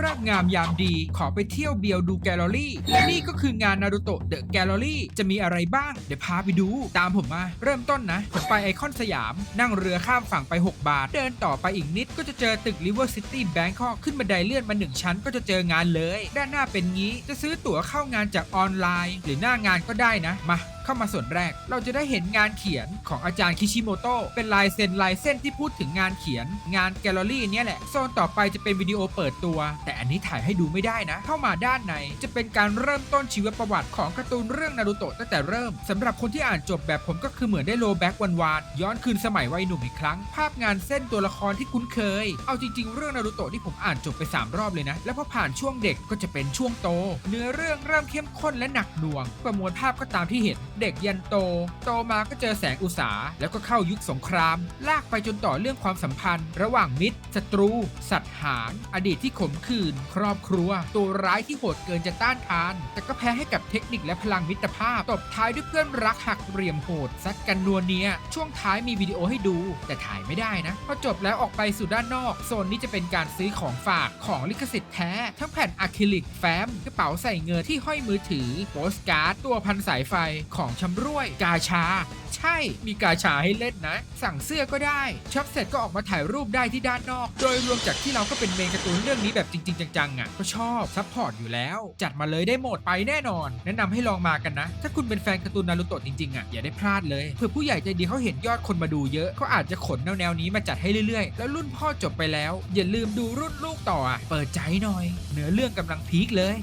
เริ่มงามยามดี ขอไปเที่ยวเบียวดูแกลเลอรี่ และนี่ก็คืองานนารูโตะเดอะแกลเลอรี่จะมีอะไรบ้าง เดี๋ยวพาไปดู ตามผมมา เริ่มต้นนะ ผมไปไอคอนสยาม นั่งเรือข้ามฝั่งไป 6 บาท เดินต่อไปอีกนิดก็จะเจอตึก River City Bangkok ขึ้นบันไดเลื่อนมา 1 ชั้นก็จะเจองานเลย ด้านหน้าเป็นงี้ จะซื้อตั๋วเข้างานจากออนไลน์ หรือหน้างานก็ได้นะ มา เข้ามาส่วนแรก เราจะได้เห็นงานเขียนของอาจารย์คิชิโมโตะเป็นลายเซ็นลายเส้นที่พูดถึงงานเขียน งานแกลเลอรี่เนี่ยแหละโซนต่อไปจะเป็นวิดีโอเปิดตัว แต่อันนี้ถ่ายให้ดูไม่ได้นะ เข้ามาด้านในจะเป็นการเริ่มต้นชีวประวัติของการ์ตูนเรื่องนารูโตะตั้งแต่เริ่มสำหรับคนที่อ่านจบแบบผมก็คือเหมือนได้โลแบ็กวันวานย้อนคืนสมัยวัยหนุ่มอีกครั้ง ภาพงานเส้นตัวละครที่คุ้นเคย เอาจริง ๆ เรื่องนารูโตะที่ผมอ่านจบไปสามรอบเลยนะ แล้วพอผ่านช่วงเด็กก็จะเป็นช่วงโต เนื้อเรื่องเริ่มเข้มข้นและหนักหน่วง ประมวลภาพก็ตามที่เห็นเด็กยันโต โตมาก็เจอแสงอุตสาแล้วก็เข้ายุคสงคราม ลากไปจนต่อเรื่องความสัมพันธ์ ระหว่างมิตรศัตรู สัตว์หางอดีตที่ขมขื่นครอบครัว ตัวร้ายที่โหดเกินจะต้านทาน แต่ก็แพ้ให้กับเทคนิคและพลังมิตรภาพ ตบท้ายด้วยเพื่อนรักหักเหลี่ยมโหดซัดกันนัวเนียช่วงท้ายมีวิดีโอให้ดู แต่ถ่ายไม่ได้นะพอจบแล้วออกไปสู่ด้านนอก โซนนี้จะเป็นการซื้อของฝากของลิขสิทธิ์แท้ ทั้งแผ่นอะคริลิกแฟ้มกระเป๋าใส่เงินที่ห้อยมือถือโปสการ์ดตัวพันสายไฟของชำร่วย กาชา ใช่ มีกาชาให้เล่นนะ สั่งเสื้อก็ได้ช็อปเสร็จก็ออกมาถ่ายรูปได้ที่ด้านนอก โดยรวมจากที่เราก็เป็นเมนการ์ตูนเรื่องนี้แบบจริง ๆ จังๆอะก็ชอบซัพพอร์ตอยู่แล้ว จัดมาเลยได้หมดไปแน่นอน แนะนำให้ลองมากันนะ ถ้าคุณเป็นแฟนการ์ตูนนารูโตะจริงๆอะอย่าได้พลาดเลยเผื่อผู้ใหญ่ใจดีเขาเห็นยอดคนมาดูเยอะเขาอาจจะขนแนวๆนี้มาจัดให้เรื่อยๆ แล้วรุ่นพ่อจบไปแล้ว อย่าลืมดูรุ่นลูกต่ออะเปิดใจหน่อยเนื้อเรื่องกำลังพีคเลย